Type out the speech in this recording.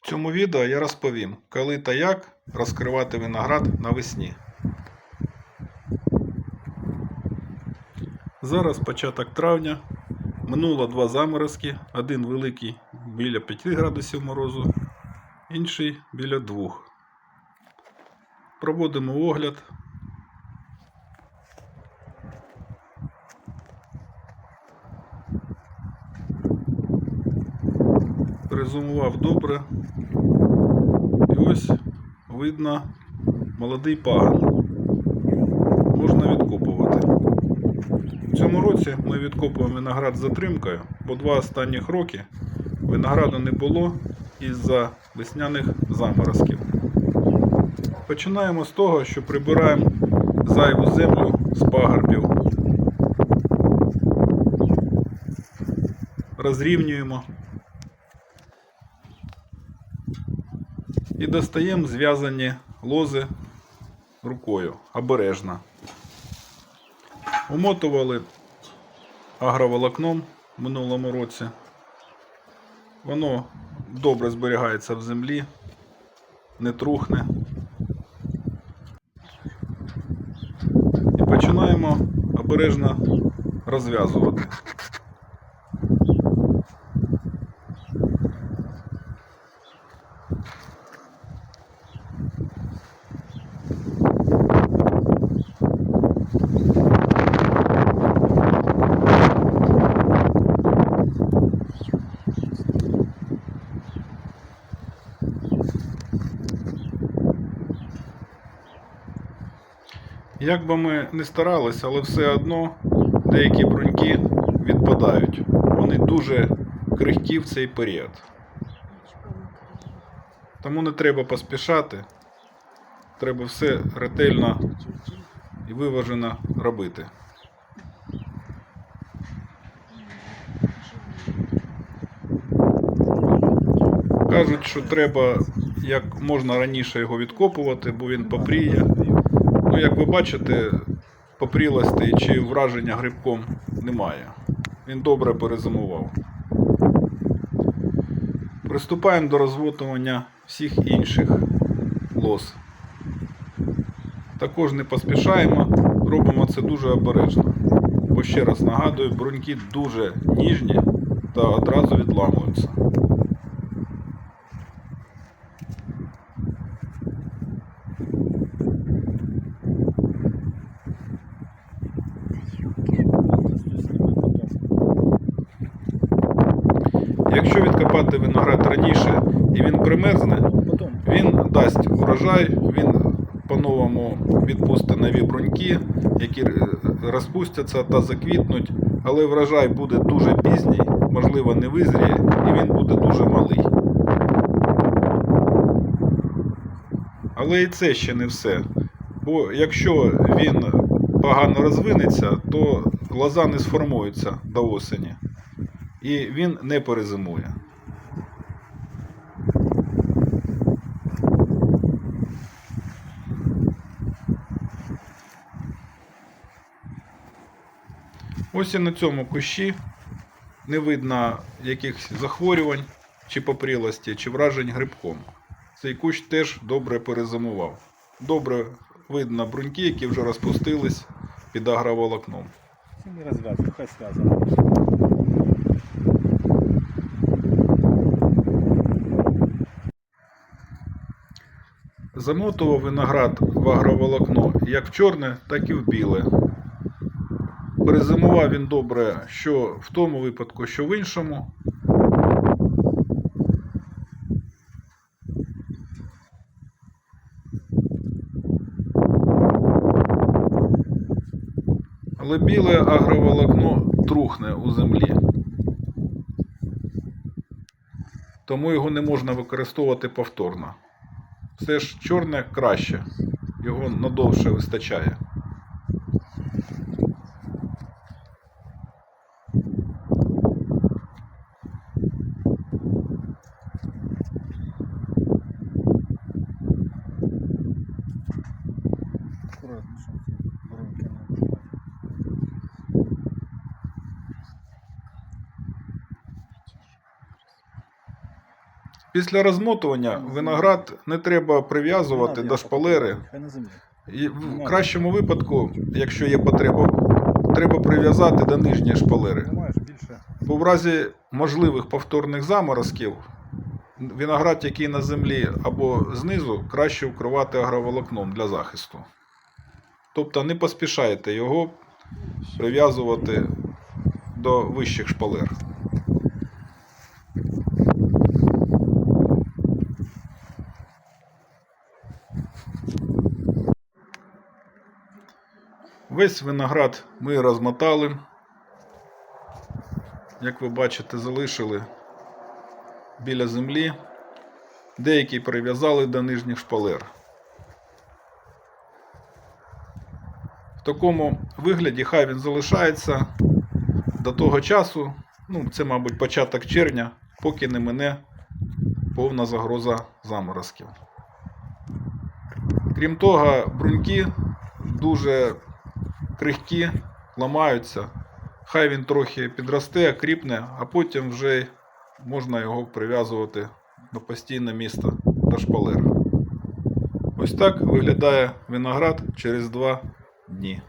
В цьому відео я розповім, коли та як розкривати виноград навесні. Зараз початок травня. Минуло два заморозки. Один великий біля 5 градусів морозу, інший біля 2. Проводимо огляд. Резумував добре. І ось видно молодий паган. Можна відкопувати. В цьому році ми відкопуємо виноград з затримкою, бо два останніх роки винограду не було із-за весняних заморозків. Починаємо з того, що прибираємо зайву землю з пагорбів. Розрівнюємо. І достаємо зв'язані лози рукою обережно. Умотували агроволокном в минулому році. Воно добре зберігається в землі, не трухне. І починаємо обережно розв'язувати. Як би ми не старалися, але все одно деякі бруньки відпадають. Вони дуже крихкі в цей період. Тому не треба поспішати. Треба все ретельно і виважено робити. Кажуть, що треба як можна раніше його відкопувати, бо він попріє. Ну, як ви бачите, попрілостей чи враження грибком немає. Він добре перезимував. Приступаємо до розвотування всіх інших лос. Також не поспішаємо, робимо це дуже обережно. Бо ще раз нагадую, бруньки дуже ніжні та одразу відламуються. Якщо виноград раніше і він примерзне, він дасть урожай, він по-новому відпустить нові бруньки, які е, розпустяться та заквітнуть, але врожай буде дуже пізній, можливо, не визріє, і він буде дуже малий. Але і це ще не все. Бо якщо він погано розвинеться, то лоза не сформується до осені. І він не перезимує. Ось і на цьому кущі не видно якихось захворювань, чи попрілості, чи вражень грибком. Цей кущ теж добре перезимував. Добре видно бруньки, які вже розпустились під агроволокном. Це не розв'язано, хай зв'язано. Замотував виноград в агроволокно як в чорне, так і в біле. Перезимував він добре що в тому випадку, що в іншому. Але біле агроволокно трухне у землі. Тому його не можна використовувати повторно. Все ж чорне краще, його надовше вистачає. Аккуратно, щоб воронки не. Після розмотування виноград не треба прив'язувати до шпалери. І в кращому випадку, якщо є потреба, треба прив'язати до нижньої шпалери. Бо в разі можливих повторних заморозків виноград, який на землі або знизу, краще вкривати агроволокном для захисту. Тобто не поспішайте його прив'язувати до вищих шпалер. Весь виноград ми розмотали. Як ви бачите, залишили біля землі. Деякі прив'язали до нижніх шпалер. Такому вигляді хай він залишається до того часу, ну, це, мабуть, початок червня, поки не мине повна загроза заморозків. Крім того, бруньки дуже крихкі, ламаються. Хай він трохи підросте, кріпне, а потім вже можна його прив'язувати до постійне місце до шпалер. Ось так виглядає виноград через два дні.